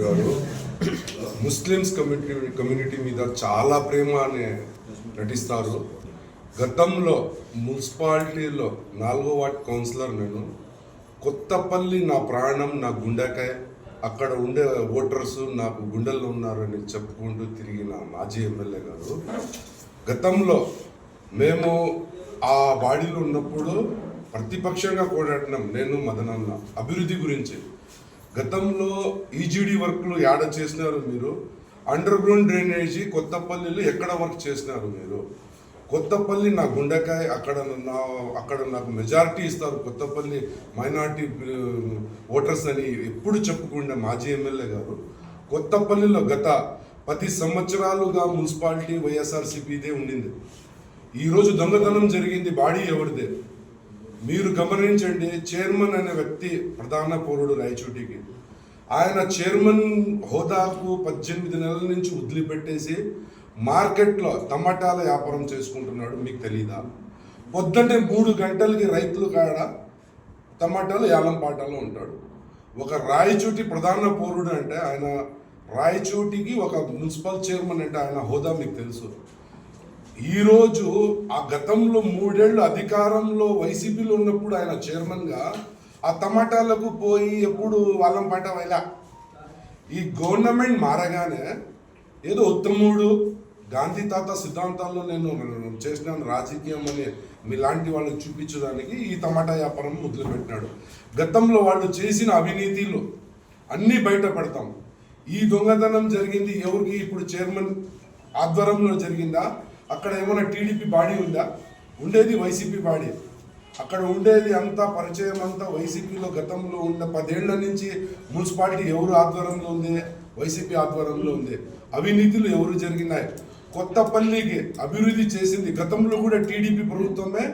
గారు Muslims community community మీద చాలా ప్రేమ అనే నటిస్తారు. గతంలో మున్సిపాలిటీలో నాలుగో వార్డ్ కౌన్సిలర్ నేను. కొత్తపల్లి నా ప్రాణం నా గుండెకాయ. అక్కడ ఉండే ఓటర్స్ నాకు గుండెల్లో ఉన్నారని చెప్పుకుంటూ తిరిగిన మాజీ ఎమ్మెల్యే గారు. గతంలో మేము ఆ బాడీలో ఉన్నప్పుడు ప్రతిపక్షంగా కోడాడినాం నేను మదనన్న అభివృద్ధి గురించి. గతంలో ఈజీడీ వర్క్లు యాడ చేసినారు మీరు? అండర్ గ్రౌండ్ డ్రైనేజీ కొత్తపల్లిలో ఎక్కడ వర్క్ చేసినారు మీరు? కొత్తపల్లి నా గుండెకాయ అక్కడ నా అక్కడ నాకు మెజారిటీ ఇస్తారు కొత్తపల్లి మైనార్టీ ఓటర్స్ అని ఎప్పుడు చెప్పుకుండే మాజీ ఎమ్మెల్యే గారు. కొత్తపల్లిలో గత పది సంవత్సరాలుగా మున్సిపాలిటీ వైఎస్ఆర్సీపీదే ఉండింది. ఈరోజు దొంగతనం జరిగింది బాడీ ఎవరిదే? మీరు గమనించండి చైర్మన్ అనే వ్యక్తి ప్రధాన పౌరుడు రాయచోటికి. ఆయన చైర్మన్ హోదాకు పద్దెనిమిది నెలల నుంచి వదిలిపెట్టేసి మార్కెట్లో టమాటాల వ్యాపారం చేసుకుంటున్నాడు మీకు తెలీదా? పొద్దున్నే మూడు గంటలకి రైతులు కాడ టమాటాలు యాలంపాటలో ఉంటాడు. ఒక రాయచోటి ప్రధాన పౌరుడు అంటే ఆయన రాయచోటికి ఒక మున్సిపల్ చైర్మన్ అంటే ఆయన హోదా మీకు తెలుసు. ఈరోజు ఆ గతంలో మూడేళ్ళు అధికారంలో వైసీపీలో ఉన్నప్పుడు ఆయన చైర్మన్గా ఆ టమాటాలకు పోయి ఎప్పుడు వాళ్ళం పంట వెళ్ళా ఈ గవర్నమెంట్ మారగానే ఏదో ఉత్తముడు గాంధీ తాత సిద్ధాంతాల్లో నేను చేసిన రాజకీయం అని మీలాంటి వాళ్ళని చూపించడానికి ఈ టమాటా వ్యాపారం మొదలుపెట్టినాడు. గతంలో వాళ్ళు చేసిన అవినీతిలో అన్నీ బయటపడతాం. ఈ దొంగతనం జరిగింది ఎవరికి? ఇప్పుడు చైర్మన్ ఆధ్వర్యంలో జరిగిందా? అక్కడ ఏమైనా టీడీపీ బాడీ ఉందా? ఉండేది వైసీపీ బాడీ. అక్కడ ఉండేది అంతా పరిచయం అంతా వైసీపీలో గతంలో ఉన్న పదేళ్ళ నుంచి మున్సిపాలిటీ ఎవరు ఆధ్వర్యంలో ఉంది? వైసీపీ ఆధ్వర్యంలో ఉంది. అవినీతులు ఎవరు జరిగినాయి? కొత్తపల్లికి అభివృద్ధి చేసింది గతంలో కూడా టీడీపీ ప్రభుత్వమే.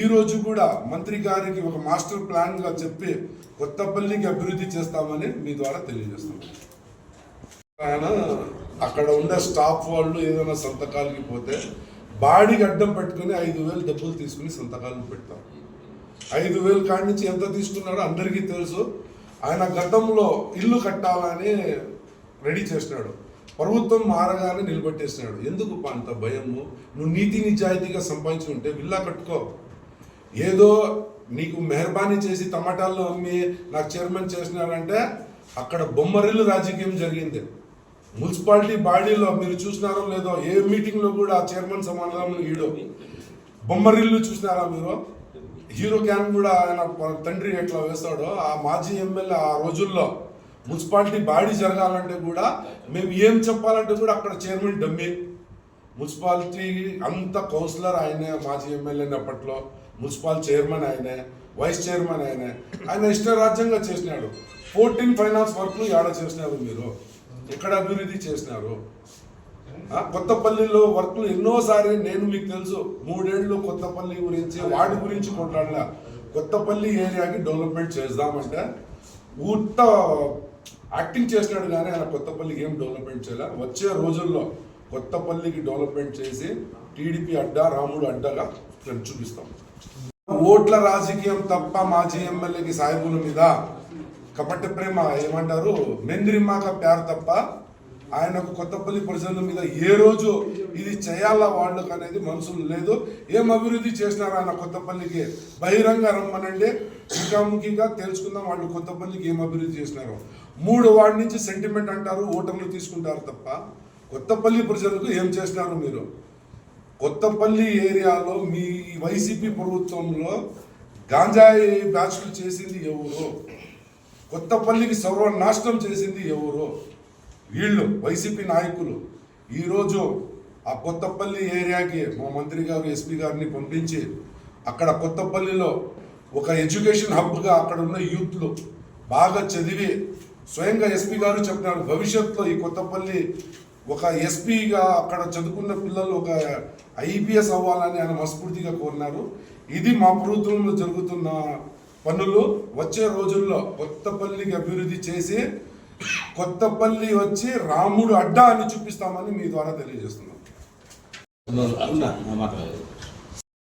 ఈరోజు కూడా మంత్రి గారికి ఒక మాస్టర్ ప్లాన్గా చెప్పి కొత్తపల్లికి అభివృద్ధి చేస్తామని మీ ద్వారా తెలియజేస్తున్నాం. ఆయన అక్కడ ఉండే స్టాఫ్ వాళ్ళు ఏదైనా సంతకాలకి పోతే బాడీకి అడ్డం పెట్టుకుని ఐదు వేలు డబ్బులు తీసుకుని సంతకాలు పెడతారు. ఐదు వేలు కాడి నుంచి ఎంత తీసుకున్నాడో అందరికీ తెలుసు. ఆయన గతంలో ఇల్లు కట్టాలని రెడీ చేసినాడు. ప్రభుత్వం మారగానే నిలబెట్టేసినాడు. ఎందుకు అంత భయము? నువ్వు నీతి నిజాయితీగా సంపాదించి ఉంటే విల్లా కట్టుకో. ఏదో నీకు మెహర్బానీ చేసి టమాటాల్లో అమ్మి నాకు చైర్మన్ చేసినారంటే అక్కడ బొమ్మరిల్లు రాజకీయం జరిగింది. మున్సిపాలిటీ బాడీలో మీరు చూసినారో లేదో ఏ మీటింగ్లో కూడా చైర్మన్ సమాధానం ఈడో బొమ్మరిల్లు చూసినారా మీరు? హీరో క్యాన్ కూడా ఆయన తండ్రి ఎట్లా వేస్తాడో ఆ మాజీ ఎమ్మెల్యే ఆ రోజుల్లో మున్సిపాలిటీ బాడీ జరగాలంటే కూడా మేము ఏం చెప్పాలంటే కూడా అక్కడ చైర్మన్ డమ్మి. మున్సిపాలిటీ అంత కౌన్సిలర్ ఆయనే మాజీ ఎమ్మెల్యే అప్పట్లో మున్సిపల్ చైర్మన్ ఆయనే వైస్ చైర్మన్ ఆయనే. ఆయన ఇష్టరాజ్యంగా చేసినాడు. ఫోర్టీన్ ఫైనాన్స్ వర్క్లు ఏడ చేసినారు మీరు? ఎక్కడ అభివృద్ధి చేసినారు? కొత్తపల్లిలో వర్క్లు ఎన్నోసారి నేను మీకు తెలుసు మూడేళ్ళు కొత్తపల్లి గురించి వాటి గురించి కొట్లాడలే కొత్తపల్లి ఏరియాకి డెవలప్మెంట్ చేద్దామంటే ఊట యాక్టింగ్ చేసినాడు కానీ ఆయన కొత్తపల్లికి ఏం డెవలప్మెంట్ చేయలే? వచ్చే రోజుల్లో కొత్తపల్లికి డెవలప్మెంట్ చేసి టీడీపీ అడ్డా రాముడు అడ్డగా చూపిస్తాం. ఓట్ల రాజకీయం తప్ప మాజీ ఎమ్మెల్యేకి సాయిబుల మీద కపట ప్రేమ ఏమంటారు? మెంద్రిమాక ప్యార్ తప్ప ఆయనకు కొత్తపల్లి ప్రజల మీద ఏ రోజు ఇది చేయాలా వాళ్ళకు అనేది మనసులు లేదు. ఏం అభివృద్ధి చేసినారు ఆయన కొత్తపల్లికి? బహిరంగ రమ్మనండి. ముఖాముఖిగా తెలుసుకుందాం వాళ్ళు కొత్తపల్లికి ఏం అభివృద్ధి చేసినారు. మూడు వార్డు నుంచి సెంటిమెంట్ అంటారు ఓటర్లు తీసుకుంటారు తప్ప కొత్తపల్లి ప్రజలకు ఏం చేసినారు మీరు? కొత్తపల్లి ఏరియాలో మీ వైసీపీ ప్రభుత్వంలో గాంజాయి బ్యాచ్లు చేసింది ఎవరు? కొత్తపల్లికి సర్వనాశనం చేసింది ఎవరు? వీళ్ళు వైసీపీ నాయకులు. ఈరోజు ఆ కొత్తపల్లి ఏరియాకి మా మంత్రి గారు ఎస్పీ గారిని పంపించి అక్కడ కొత్తపల్లిలో ఒక ఎడ్యుకేషన్ హబ్గా అక్కడ ఉన్న యూత్లు బాగా చదివి స్వయంగా ఎస్పీ గారు చెప్పినారు భవిష్యత్తులో ఈ కొత్తపల్లి ఒక ఎస్పీగా అక్కడ చదువుకున్న పిల్లలు ఒక ఐపీఎస్ అవ్వాలని ఆయన మనస్ఫూర్తిగా కోరినారు. ఇది మా ప్రభుత్వంలో జరుగుతున్న పనులు వచ్చే రోజుల్లో కొత్తపల్లికి అభివృద్ధి చేసి కొత్తపల్లి వచ్చి రాముడు అడ్డా అని చూపిస్తామని మీ ద్వారా తెలియజేస్తున్నాం.